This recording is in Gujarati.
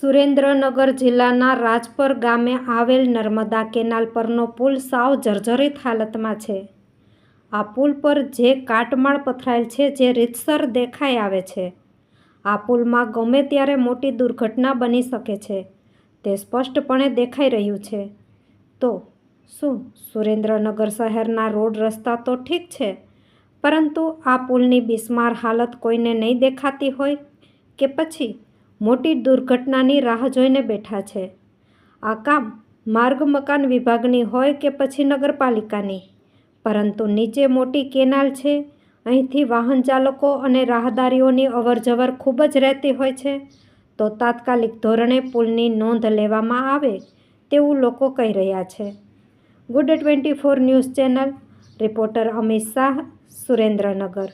સુરેન્દ્રનગર જિલ્લાના રાજપર ગામે આવેલ નર્મદા કેનાલ પરનો પુલ સાવ જર્જરિત હાલતમાં છે. આ પુલ પર જે કાટમાળ પથરાયેલ છે જે રીતસર દેખાઈ આવે છે. આ પુલમાં ગમે ત્યારે મોટી દુર્ઘટના બની શકે છે. તે સ્પષ્ટપણે દેખાઈ રહ્યું છે. તો શું સુરેન્દ્રનગર શહેરના રોડ રસ્તા તો ઠીક છે? પરંતુ આ પુલની બિસ્માર હાલત કોઈને નહીં દેખાતી હોય કે પછી મોટી દુર્ઘટનાની રાહ જોઈને બેઠા છે. આ કામ માર્ગ મકાન વિભાગની હોય કે પછી નગરપાલિકાની. પરંતુ નીચે મોટી કેનાલ છે. અહીંથી વાહન ચાલકો અને રાહદારીઓની અવરજવર ખૂબ જ રહેતી હોય છે. તો તાત્કાલિક ધોરણે પુલની નોંધ લેવામાં આવે તેવું લોકો કહી રહ્યા છે. Good twenty four news channel, reporter Amit Shah, Surendranagar.